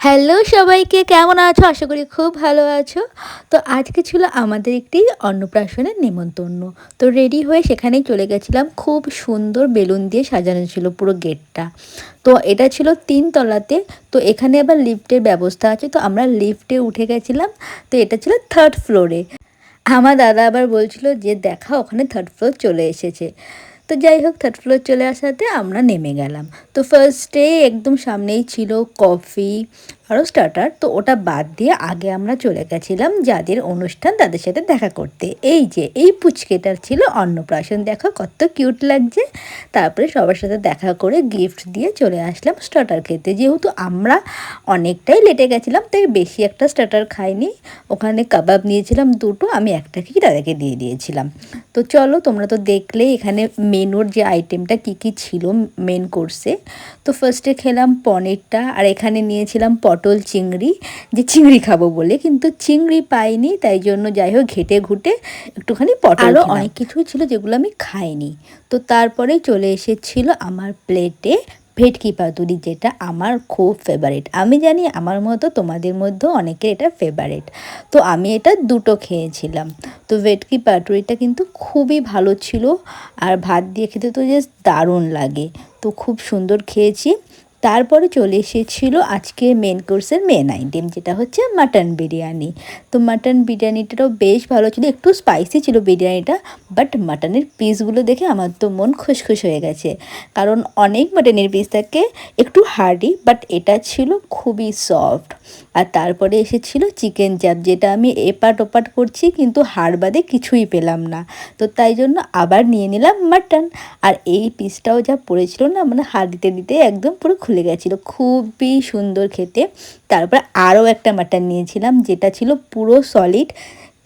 Hello সবাইকে, কেমন আছো? আশা করি খুব ভালো আছো। তো আজকে ছিল আমাদের একটি অন্নপ্রাশনের নেমন্তন্ন। তো রেডি হয়ে সেখানেই চলে গেছিলাম। খুব সুন্দর বেলুন দিয়ে সাজানো ছিল পুরো গেটটা। তো এটা ছিল তিন তলাতে। তো এখানে আবার লিফটের ব্যবস্থা আছে। তো আমরা লিফটে উঠে গেছিলাম। তো এটা ছিল থার্ড ফ্লোরে আমার দাদা আবার বলছিল যে, দেখা, ওখানে থার্ড ফ্লোর চলে এসেছে। তো যাই হোক থার্ড ফ্লোর চলে আসাতে আমরা নেমে গেলাম। তো ফার্স্টে একদম সামনেই ছিল কফি আরও স্টার্টার তো ওটা বাদ দিয়ে আগে আমরা চলে গেছিলাম যাদের অনুষ্ঠান তাদের সাথে দেখা করতে। এই যে, এই পুচকেটার ছিল অন্নপ্রাশন। দেখো কত কিউট লাগছে। তারপরে সবার সাথে দেখা করে গিফট দিয়ে চলে আসলাম স্টার্টার খেতে। যেহেতু আমরা অনেকটাই লেটে গেছিলাম, তাই বেশি একটা স্টার্টার খাইনি। ওখানে কাবাব নিয়েছিলাম দুটো, আমি একটা খেয়ে তাদেরকে দিয়ে দিয়েছিলাম। তো চলো, তোমরা তো দেখলে এখানে মেনুর যে আইটেমটা কি কি ছিল মেন কোর্সে তো ফার্স্টে খেলাম পনিরটা, আর এখানে নিয়েছিলাম পটল চিংড়ি যে চিংড়ি খাব বলে কিন্তু চিংড়ি পাইনি তাই জন্য যাই হোক ঘেটে ঘুটে একটুখানি পটল আরও অনেক কিছুই ছিল যেগুলো আমি খাইনি। তো তারপরে চলে এসেছিল আমার প্লেটে ভেটকি পাতুরি যেটা আমার খুব ফেভারিট আমি জানি আমার মতো তোমাদের মধ্যেও অনেকের এটা ফেভারিট তো আমি এটা দুটো খেয়েছিলাম। তো ভেটকি পাতুরিটা কিন্তু খুবই ভালো ছিল আর ভাত দিয়ে খেতে তো জাস্ট দারুণ লাগে। তো খুব সুন্দর খেয়েছি। তারপরে চলে এসেছিল আজকে মেন কোর্সের মেন আইটেম যেটা হচ্ছে মাটন বিরিয়ানি। তো মাটন বিরিয়ানিটাও বেশ ভালো ছিল, একটু স্পাইসি ছিল বিরিয়ানিটা বাট মাটনের পিসগুলো দেখে আমার তো মন খুশখুশ হয়ে গেছে। কারণ অনেক মাটনের পিস থাকে, একটু হার্ডি বাট এটা ছিল খুবই সফট আর তারপরে এসেছিল চিকেন চাপ যেটা আমি এপাট ওপাট করছি, কিন্তু হাড় বাদে কিছুই পেলাম না। তো তাই জন্য আবার নিয়ে নিলাম মাটন আর এই পিসটাও যা পড়েছিল না মানে হাড় দিতে দিতে একদম পুরো খুলে গেছিল খুবই সুন্দর খেতে। তারপর আরও একটা মাটন নিয়েছিলাম, যেটা ছিল পুরো সলিড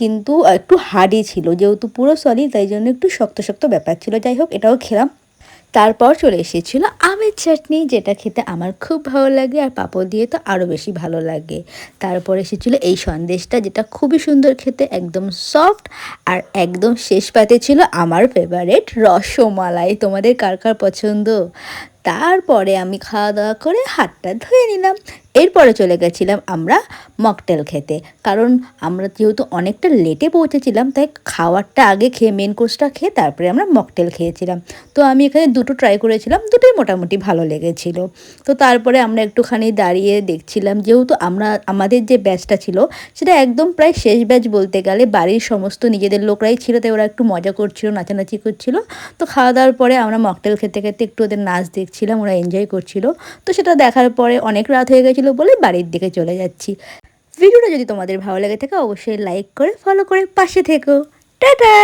কিন্তু একটু হার্ডই ছিল। যেহেতু পুরো সলিড তাই জন্য একটু শক্ত শক্ত ব্যাপার ছিল। যাই হোক, এটাও খেলাম। তারপর চলে এসেছিল আমের চাটনি, যেটা খেতে আমার খুব ভালো লাগে আর পাঁপড় দিয়ে তো আরও বেশি ভালো লাগে। তারপর এসেছিল এই সন্দেশটা, যেটা খুবই সুন্দর খেতে, একদম সফট আর একদম শেষ পাতে ছিল আমার ফেভারেট রসমালাই। তোমাদের কার কার পছন্দ? তারপরে আমি খাওয়া দাওয়া করে হাতটা ধুয়ে নিলাম। এরপরে চলে গেছিলাম আমরা মকটেল খেতে। কারণ আমরা যেহেতু অনেকটা লেটে পৌঁছেছিলাম, তাই খাওয়ারটা আগে খেয়ে মেন কোর্সটা খেয়ে তারপরে আমরা মকটেল খেয়েছিলাম। তো আমি এখানে দুটো ট্রাই করেছিলাম, দুটোই মোটামুটি ভালো লেগেছিল। তো তারপরে আমরা একটুখানি দাঁড়িয়ে দেখছিলাম যেহেতু আমরা, আমাদের যে ব্যাচটা ছিল, সেটা একদম প্রায় শেষ ব্যাচ বলতে গেলে বাড়ির সমস্ত নিজেদের লোকরাই ছিল, তাই ওরা একটু মজা করছিল, নাচানাচি করছিল। তো খাওয়া দাওয়ার পরে আমরা মকটেল খেতে খেতে একটু ওদের নাচ দেখছিলাম, ওরা এনজয় করছিল। তো সেটা দেখার পরে অনেক রাত হয়ে গেছিল বলে বাড়ির দিকে চলে যাচ্ছি। ভিডিওটা যদি তোমাদের ভালো লেগে থাকে, অবশ্যই লাইক করে ফলো করে পাশে থেকো। টাটা!